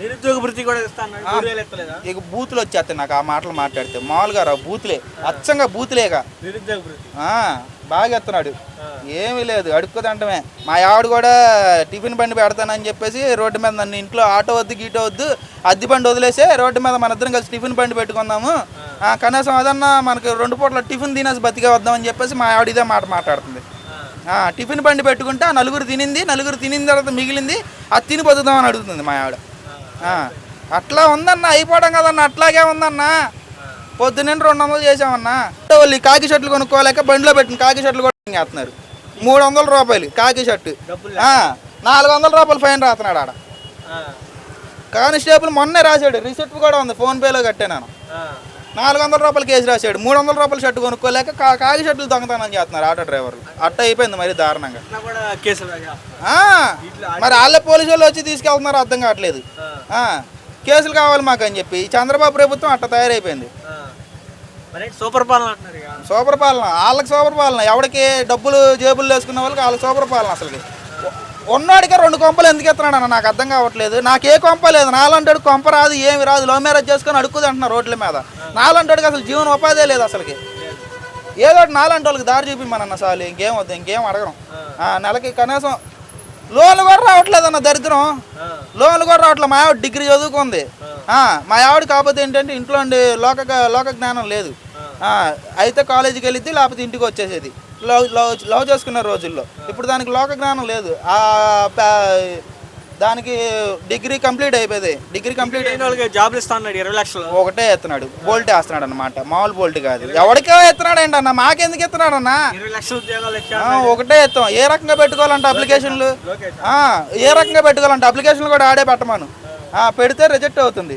నిరుద్యోగ వృత్తి కూడా ఇస్తా అన్నాడు. మూడు వేలు ఎత్తలేదా? ఇక బూతులు వచ్చేస్తాయి నాకు ఆ మాటలు మాట్లాడితే. మామూలుగా రా బూతులే అచ్చంగా బూతులేగా. నిరుద్యోగ వృత్తి. బాగా ఎత్తున్నాడు. ఏమీ లేదు అడుక్కోదంటమే. మా ఆవిడ కూడా టిఫిన్ బండి పెడతానని చెప్పేసి రోడ్డు మీద నన్ను ఇంట్లో ఆటో వద్దు గీటో వద్దు అద్దె బండి వదిలేసి రోడ్డు మీద మన ఇద్దరం కలిసి టిఫిన్ బండి పెట్టుకుందాము. కనీసం అదన్నా మనకి రెండు పూట్ల టిఫిన్ తినేసి బతికే వద్దామని చెప్పేసి మా ఆవిడ ఇదే మాట మాట్లాడుతుంది. ఆ, టిఫిన్ బండి పెట్టుకుంటే ఆ నలుగురు తినింది నలుగురు తినిన తర్వాత మిగిలింది అది తిని బతుకుదామని అడుగుతుంది మా ఆవిడ. అట్లా ఉందన్న అయిపోవడం కదన్న అట్లాగే ఉందన్న. పొద్దున్న రెండు వందలు చేసామన్నా వాళ్ళు కాకి షర్ట్లు కొనుక్కోలేక బండిలో పెట్టిన కాకి షర్ట్లు కూడా వేస్తున్నారు మూడు వందల రూపాయలు కాకి షర్టు. నాలుగు వందల రూపాయలు ఫైన్ రాస్తున్నాడు ఆడ. కానిస్టేబుల్ మొన్నే రాశాడు. రిసిప్ట్ కూడా ఉంది ఫోన్పేలో కట్టాను నాలుగు వందల రూపాయలు కేసు రాశాడు. మూడు వందల రూపాయల షర్ట్ కొనుక్కోలేక కా కాకి షర్ట్లు దొంగతనం చేస్తున్నారు ఆటో డ్రైవర్లు. అట్ట అయిపోయింది మరి దారుణంగా. మరి వాళ్ళే పోలీసు వాళ్ళు వచ్చి తీసుకెళ్తున్నారు అర్థం కావట్లేదు. కేసులు కావాలి మాకు అని చెప్పి చంద్రబాబు ప్రభుత్వం అట్ట తయారైపోయింది. సూపర్ పాలన సూపర్ పాలన వాళ్ళకి సూపర్ పాలన. ఎవడికి డబ్బులు జేబులు వేసుకున్న వాళ్ళకి వాళ్ళకి సూపర్ పాలన అసలుకి. ఉన్నోడికే రెండు కొంపలు ఎందుకు ఎత్తున్నాడు అన్న నాకు అర్థం కావట్లేదు. నాకు ఏ కొంప లేదు. నాలంటాడు కొంప రాదు ఏమి రాదు. లవ్ మ్యారేజ్ చేసుకొని అడుక్కుది అంటున్నారు రోడ్ల మీద. నాలంటాడికి అసలు జీవన ఉపాధే లేదు అసలుకి. ఏదో ఒకటి నాలంటి వాళ్ళకి దారి చూపిమ్మనన్న సార్లు ఇంకేం వద్దు ఇంకేం అడగను. ఆ, నెలకి కనీసం లోన్లు కూడా రావట్లేదు అన్న దరిద్రం. లోన్లు కూడా రావట్లేదు. మా ఆవిడ డిగ్రీ చదువుకుంది. మా ఆవిడ కాకపోతే ఏంటంటే ఇంట్లో లోక లోక జ్ఞానం లేదు. అయితే కాలేజీకి వెళ్ళిద్ది లేకపోతే ఇంటికి వచ్చేసేది. లవ్ లవ్ లవ్ చేసుకున్న రోజుల్లో. ఇప్పుడు దానికి లోక జ్ఞానం లేదు. దానికి డిగ్రీ కంప్లీట్ అయిపోయింది. డిగ్రీ కంప్లీట్ లేని వాళ్ళకి జాబ్లు ఇస్తా అన్నాడు ఇరవై లక్షలు. ఒకటే ఎత్తున్నాడు. బోల్ట్ వేస్తున్నాడు అనమాట మామూలు బోల్ట్ కాదు. ఎవరికో ఎత్తున్నాడు ఏంటి అన్న? మాకెందుకు ఎత్తున్నాడు అన్న? ఒకటే ఎత్తాం. ఏ రకంగా పెట్టుకోవాలంటే అప్లికేషన్లు? ఏ రకంగా పెట్టుకోవాలంటే అప్లికేషన్లు కూడా ఆడే పెట్టమను. పెడితే రిజెక్ట్ అవుతుంది.